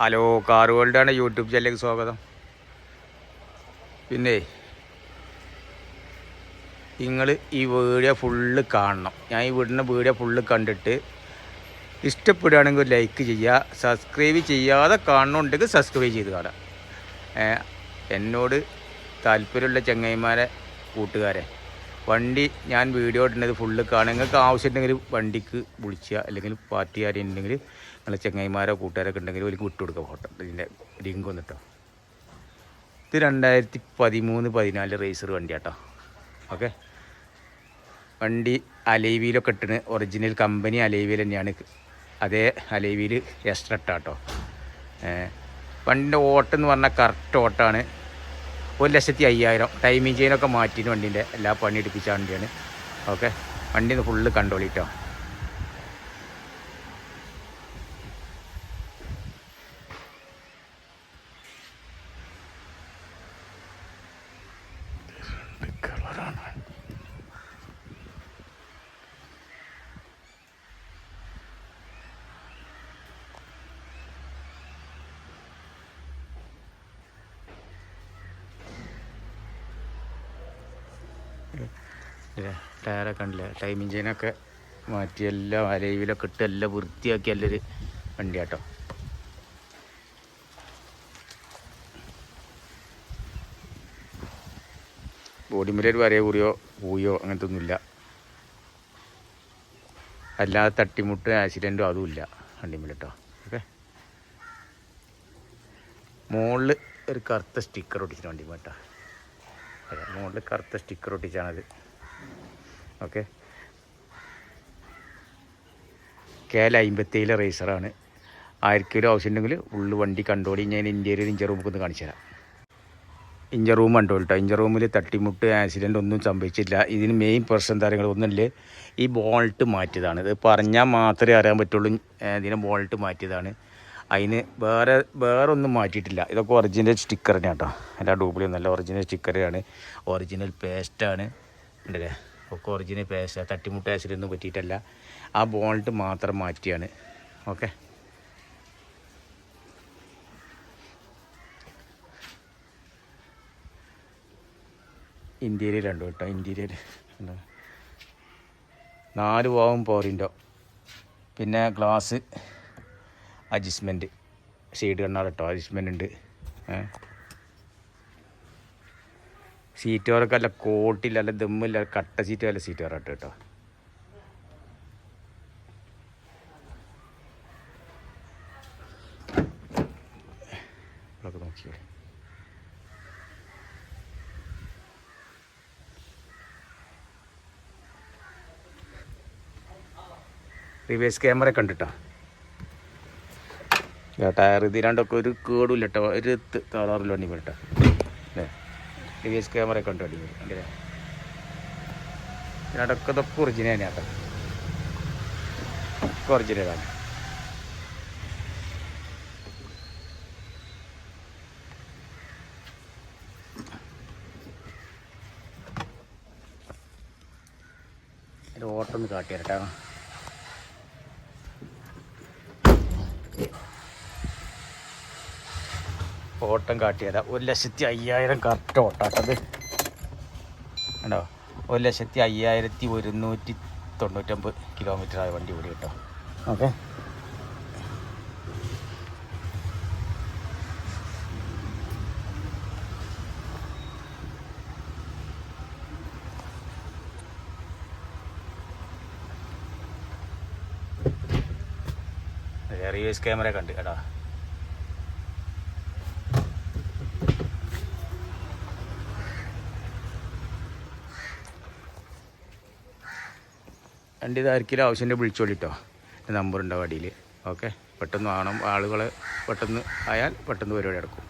Hello car വേൾഡാണ് YouTube ചാനലിലേക്ക് സ്വാഗതം. പിന്നെ നിങ്ങൾ ഈ വീഡിയോ ഫുള്ള് കാണണം. ഞാൻ ഈ വീടിന്റെ വീഡിയോ ഫുള്ള് കണ്ടിട്ട് ഇഷ്ടപ്പെടുകയാണെങ്കിൽ ലൈക്ക് ചെയ്യുക സബ്സ്ക്രൈബ് ചെയ്യാതെ കാണുന്നുണ്ടെങ്കിൽ സബ്സ്ക്രൈബ് ചെയ്ത് കാണാം എന്നോട് താല്പര്യമുള്ള ചങ്ങായിമാരെ കൂട്ടുകാരെ വണ്ടി ഞാൻ വീഡിയോ ഇടുന്നത് ഫുള്ള് കാണുക. നിങ്ങൾക്ക് ആവശ്യമുണ്ടെങ്കിൽ വണ്ടിക്ക് വിളിക്കുക അല്ലെങ്കിൽ പാർട്ടി ആരെയും ഉണ്ടെങ്കിൽ നിങ്ങൾ ചങ്ങായിമാരോ കൂട്ടുകാരൊക്കെ ഉണ്ടെങ്കിൽ ഒരു വിട്ടു കൊടുക്കുക ഫോട്ടോ ഇതിന്റെ ലിങ്ക് വന്നിട്ടോ ഇത് രണ്ടായിരത്തി പതിമൂന്ന് പതിനാല് റേസർ വണ്ടിയാട്ടോ. ഓക്കെ വണ്ടി അലൈവിയിലൊക്കെ ഇട്ടിന്. ഒറിജിനൽ കമ്പനി അലൈവിയിൽ തന്നെയാണ്. അതേ അലൈവിയിൽ എക്സ്ട്രാ ഇട്ടാട്ടോ. വണ്ടിന്റെ ഓട്ടം എന്ന് പറഞ്ഞാൽ കറക്റ്റ് ഓട്ടമാണ്. ഒരു ലക്ഷത്തി അയ്യായിരം. ടൈമിങ് ചെയിനൊക്കെ മാറ്റിയിട്ട് വണ്ടീന്റെ എല്ലാ പണി എടുപ്പിച്ച വണ്ടിയാണ്. ഓക്കെ വണ്ടി ഫുള്ള് കണ്ടോളിട്ടോ ഇല്ലേ? ടയറൊക്കെ ഉണ്ടല്ലേ ടൈം ചെയിനൊക്കെ മാറ്റി എല്ലാം അലൈവിലൊക്കെ ഇട്ട് എല്ലാം വൃത്തിയാക്കി നല്ലൊരു വണ്ടിയാട്ടോ. ബോഡി മേലൊരു വരയോ കൂടിയോ പൂയോ അങ്ങനത്തെ ഒന്നുമില്ല അല്ലാതെ തട്ടിമുട്ട് ആക്സിഡന്റോ അതുമില്ല വണ്ടിമേൽ കേട്ടോ ഓക്കെ? മുകളിൽ ഒരു കറുത്ത സ്റ്റിക്കർ ഒട്ടിച്ചിട്ട് വണ്ടി കേട്ടോ അതെ മുകളിൽ കറുത്ത സ്റ്റിക്കർ ഒട്ടിച്ചാണത്. ഓക്കെ. കെ എൽ അമ്പത്തേഴിലെ റേസറാണ് കിലോ ആവശ്യമുണ്ടെങ്കിൽ ഉള്ളു വണ്ടി കണ്ടോളി. ഞാൻ ഇന്ത്യയിൽ ഇഞ്ചർ റൂമൊക്കെ ഒന്ന് കാണിച്ചു തരാം ഇഞ്ചർ റൂം കണ്ടോ കേട്ടോ. ഇഞ്ചർ റൂമിൽ തട്ടിമുട്ട് ആക്സിഡന്റ് ഒന്നും സംഭവിച്ചില്ല ഇതിന് മെയിൻ പ്രശ്നം താരങ്ങൾ ഒന്നുമില്ല ഈ ബോൾട്ട് മാറ്റിയതാണ്. ഇത് പറഞ്ഞാൽ മാത്രമേ അറിയാൻ പറ്റുള്ളൂ. ഇതിനെ ബോൾട്ട് മാറ്റിയതാണ്. അതിന് വേറെ വേറെ ഒന്നും മാറ്റിയിട്ടില്ല. ഇതൊക്കെ ഒറിജിനൽ സ്റ്റിക്കർ തന്നെയാണ് കേട്ടോ എല്ലാ ഡൂപ്ലിയും നല്ല ഒറിജിനൽ സ്റ്റിക്കറാണ് ഒറിജിനൽ പേസ്റ്റാണ് ഉണ്ടല്ലേ? ഒക്കെ ഒറിജിനൽ പേശ തട്ടിമുട്ട ആക്സിഡന്റ് പറ്റിയിട്ടല്ല. ആ ബോൾട്ട് മാത്രം മാറ്റിയാണ്. ഓക്കെ ഇന്ത്യയിൽ രണ്ടു കേട്ടോ. ഇന്ത്യയിൽ നാല് പോവും പോറിന്റോ പിന്നെ ഗ്ലാസ് അഡ്ജസ്റ്റ്മെന്റ് ഷെയ്ഡ് കണ്ണാർ കേട്ടോ അഡ്ജസ്റ്റ്മെന്റ് ഉണ്ട്. സീറ്റ് കവറൊക്കെ അല്ല കോട്ടില്ല അല്ല ദമ്മില്ല കട്ട സീറ്റ് അല്ല സീറ്റ് കവർ കേട്ടോ. ഇതൊക്കെ റിവേഴ്സ് ക്യാമറ കണ്ടിട്ടോ? ടയർ ഇത് രണ്ടൊക്കെ ഒരു കേടുമില്ല കേട്ടോ ഒരു കളറിൽ വണ്ടി കേട്ടോ അല്ലേ റിവേഴ്സ് ക്യാമറ കണ്ടു അടിപൊളി. അല്ലേ? ഇതിനടക്കം ഇതൊക്കെ ഒറിജിനൽ തന്നെയാണ് കേട്ടോ. ഒക്കെ ഒറിജിനലാണ് ഓട്ടം ഒന്ന് കാട്ടിയാലോ ഓട്ടം കാട്ടിയതാ. ഒരു ലക്ഷത്തി അയ്യായിരം കറക്റ്റ് ഓട്ടാട്ടത് ഉണ്ടോ ഒരു ലക്ഷത്തി അയ്യായിരത്തി ഒരുന്നൂറ്റി തൊണ്ണൂറ്റൊമ്പത് കിലോമീറ്റർ ആയ വണ്ടി ഓടി കേട്ടോ. ഓക്കെ. റിവേഴ്സ് ക്യാമറ കണ്ട് കേട്ടോ എന്റെ ഇതായിരിക്കും ആവശ്യമുണ്ട് വിളിച്ചോളിട്ടോ നമ്പർ ഉണ്ടാവും അടിയിൽ ഓക്കെ? പെട്ടെന്ന് വേണം. ആളുകൾ പെട്ടെന്ന് ആയാൽ പെട്ടെന്ന് പരിപാടി നടക്കും.